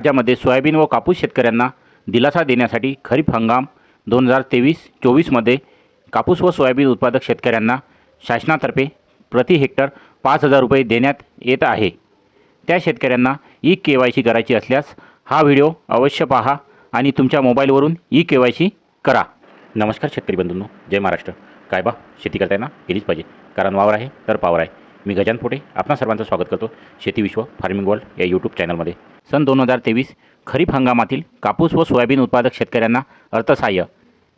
राज्यामध्ये सोयाबीन व कापूस शेतकऱ्यांना दिलासा देण्यासाठी खरीप हंगाम दोन हजार तेवीस चोवीसमध्ये कापूस व सोयाबीन उत्पादक शेतकऱ्यांना शासनातर्फे प्रति हेक्टर पाच हजार रुपये देण्यात येत आहे. त्या शेतकऱ्यांना ई के वाय सी करायची असल्यास हा व्हिडिओ अवश्य पहा आणि तुमच्या मोबाईलवरून ई के वाय सी करा. नमस्कार शेतकरी बंधूंनो जय महाराष्ट्र. काय बा शेती करताना केलीच पाहिजे. कारण वावर आहे तर पावर आहे. मी गजान पोटे आपणा सर्वांचं स्वागत करतो. शेती विश्व फार्मिंग वर्ल्ड या यूट्यूब चॅनलमध्ये सन दोन हजार तेवीस खरीप हंगामातील कापूस व सोयाबीन उत्पादक शेतकऱ्यांना अर्थसहाय्य.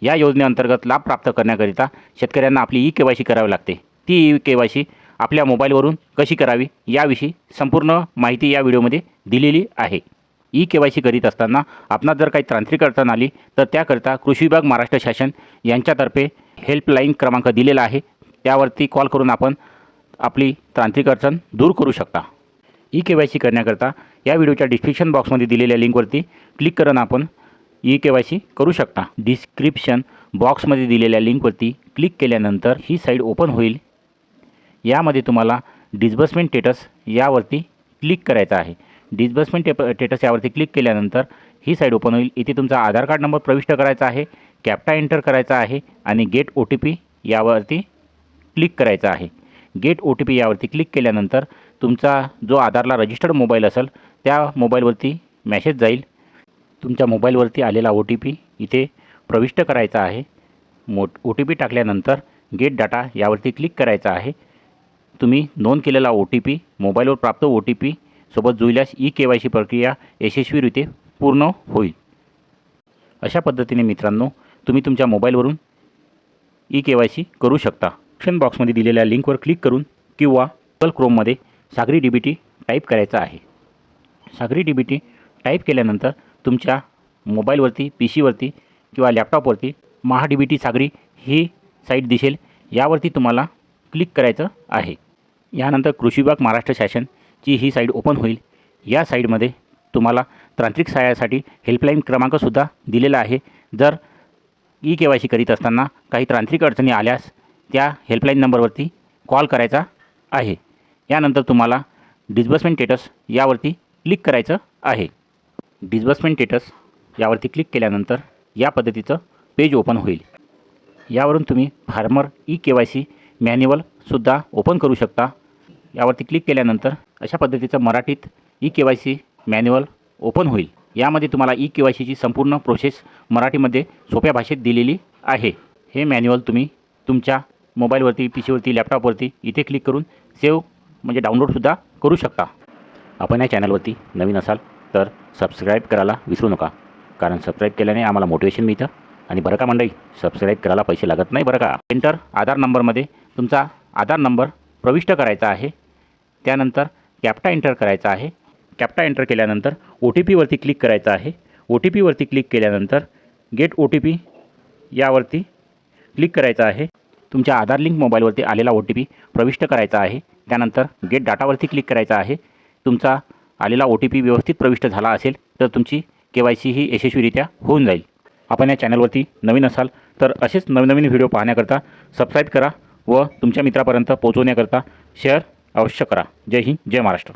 या योजनेअंतर्गत लाभ प्राप्त करण्याकरिता शेतकऱ्यांना आपली ई के वाय सी करावी लागते. ती ई के वाय सी आपल्या मोबाईलवरून कशी करावी याविषयी संपूर्ण माहिती या व्हिडिओमध्ये दिलेली आहे. ई के वाय सी करीत असताना आपणास जर काही तांत्रिक अडचण आली तर त्याकरिता कृषी विभाग महाराष्ट्र शासन यांच्यातर्फे हेल्पलाईन क्रमांक दिलेला आहे. त्यावरती कॉल करून आपण आपली तांत्रिक अडचण दूर करू शकता. ई के वाय सी करण्याकरता या व्हिडिओच्या डिस्क्रिप्शन बॉक्समध्ये दिलेल्या लिंकवरती क्लिक करून आपण ई के वाय सी करू शकता. डिस्क्रिप्शन बॉक्समध्ये दिलेल्या लिंकवरती क्लिक केल्यानंतर ही साईट ओपन होईल. यामध्ये तुम्हाला डिस्बर्समेंट स्टेटस यावरती क्लिक करायचं आहे. डिस्बर्समेंट टेप स्टेटस यावरती क्लिक केल्यानंतर ही साईट ओपन होईल. इथे तुमचा आधार कार्ड नंबर प्रविष्ट करायचा आहे कॅप्टा एंटर करायचा आहे आणि गेट ओ टी पी यावरती क्लिक करायचं आहे. गेट ओ टी पी यावरती क्लिक केल्यानंतर तुमचा जो आधारला रजिस्टर्ड मोबाईल असेल त्या मोबाईलवरती मॅसेज जाईल. तुमच्या मोबाईलवरती आलेला ओ टी पी इथे प्रविष्ट करायचा आहे. मोट ओ टी पी टाकल्यानंतर गेट डाटा यावरती क्लिक करायचा आहे. तुम्ही नोंद केलेला ओ टी पी मोबाईलवर प्राप्त ओ टी पी सोबत जुळल्यास ई के वाय सी प्रक्रिया यशस्वीरित्या पूर्ण होईल. अशा पद्धतीने मित्रांनो तुम्ही तुमच्या मोबाईलवरून ई के वाय सी करू शकता. ऑप्शन बॉक्समध्ये दिलेल्या लिंकवर क्लिक करून किंवा गुगल क्रोममध्ये सागरी डी बी टी टाईप करायचा आहे. सागरी डी बी टी टाईप केल्यानंतर तुमच्या मोबाईलवरती पी सीवरती किंवा लॅपटॉपवरती महा डी बी टी सागरी ही साईट दिसेल. यावरती तुम्हाला क्लिक करायचं आहे. यानंतर कृषी विभाग महाराष्ट्र शासनची ही साईट ओपन होईल. या साईडमध्ये तुम्हाला तांत्रिक सहाय्यासाठी हेल्पलाईन क्रमांकसुद्धा दिलेला आहे. जर ई के वाय सी करीत असताना काही तांत्रिक अडचणी आल्यास त्या हेल्पलाईन नंबरवरती कॉल करायचा आहे. यानंतर तुम्हाला डिस्बर्समेंट स्टेटस यावरती क्लिक करायचं आहे. डिस्बर्समेंट स्टेटस यावरती क्लिक केल्यानंतर या पद्धतीचं पेज ओपन होईल. यावरून तुम्ही farmer E K Y C मॅन्युअलसुद्धा open करू शकता. यावरती क्लिक केल्यानंतर अशा पद्धतीचं मराठीत E K Y C manual open होईल. यामध्ये तुम्हाला ई के वाय सीची संपूर्ण प्रोसेस मराठीमध्ये सोप्या भाषेत दिलेली आहे. हे मॅन्युअल तुम्ही तुमच्या मोबाईलवरती पी सीवरती लॅपटॉपवरती इथे क्लिक करून सेव्ह म्हणजे डाउनलोडसुद्धा करू शकता. आपण या चॅनलवरती नवीन असाल तर सबस्क्राईब करायला विसरू नका. कारण सबस्क्राईब केल्याने आम्हाला मोटिवेशन मिळतं आणि बरं का मंडळी सबस्क्राईब करायला पैसे लागत नाही बरं का? एंटर आधार नंबरमध्ये तुमचा आधार नंबर प्रविष्ट करायचा आहे. त्यानंतर कॅप्टा एंटर करायचा आहे. कॅप्टा एंटर केल्यानंतर ओ टी पीवरती क्लिक करायचं आहे. ओ टी पीवरती क्लिक केल्यानंतर गेट ओ टी पी यावरती क्लिक करायचं आहे. तुमच्या आधार लिंक मोबाईलवरती आलेला ओ टी पी प्रविष्ट करायचा आहे. त्यानंतर गेट डाटावरती क्लिक करायचा आहे. तुमचा आलेला ओ टी पी व्यवस्थित प्रविष्ट झाला असेल तर तुमची के वाय सी ही यशस्वीरित्या होऊन जाईल. आपण या चॅनलवरती नवीन असाल तर असेच नवीन नवीन व्हिडिओ पाहण्याकरता सबस्क्राईब करा व तुमच्या मित्रापर्यंत पोहोचवण्याकरता शेअर अवश्य करा. जय हिंद जय महाराष्ट्र.